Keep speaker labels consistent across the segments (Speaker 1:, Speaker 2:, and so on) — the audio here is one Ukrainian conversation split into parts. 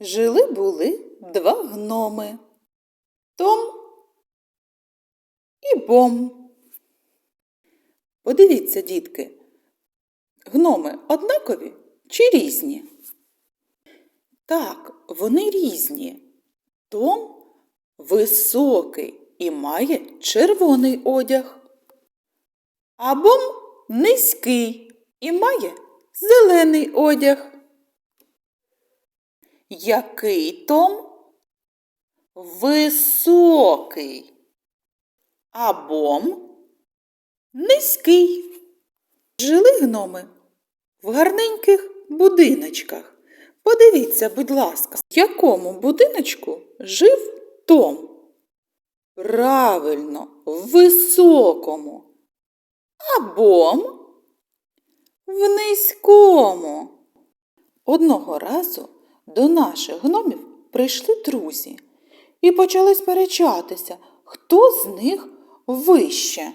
Speaker 1: Жили були два гноми Том і Бом. Подивіться, дітки, гноми однакові чи різні? Так, вони різні. Том високий і має червоний одяг. А Бом низький і має зелений одяг. Який Том? Високий. А низький. Жили гноми в гарненьких будиночках. Подивіться, будь ласка, в якому будиночку жив Том? Правильно, в високому. А в низькому. Одного разу до наших гномів прийшли друзі і почали сперечатися, хто з них вище.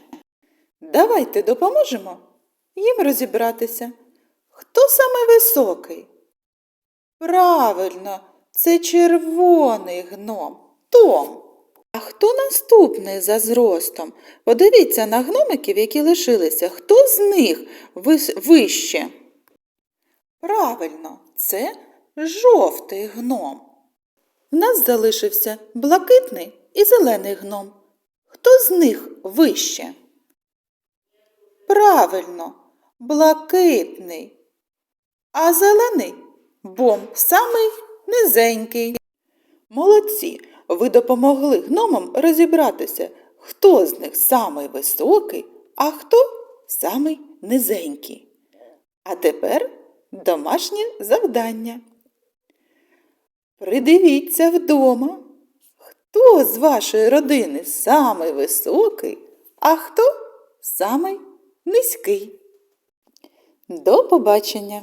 Speaker 1: Давайте допоможемо їм розібратися. Хто саме високий? Правильно, це червоний гном Том. А хто наступний за зростом? Подивіться на гномиків, які лишилися. Хто з них вище? Правильно, це жовтий гном. В нас залишився блакитний і зелений гном. Хто з них вище? Правильно, блакитний. А зелений бом самий низенький. Молодці, ви допомогли гномам розібратися, хто з них самий високий, а хто самий низенький. А тепер домашнє завдання. Придивіться вдома, хто з вашої родини самий високий, а хто самий низький. До побачення!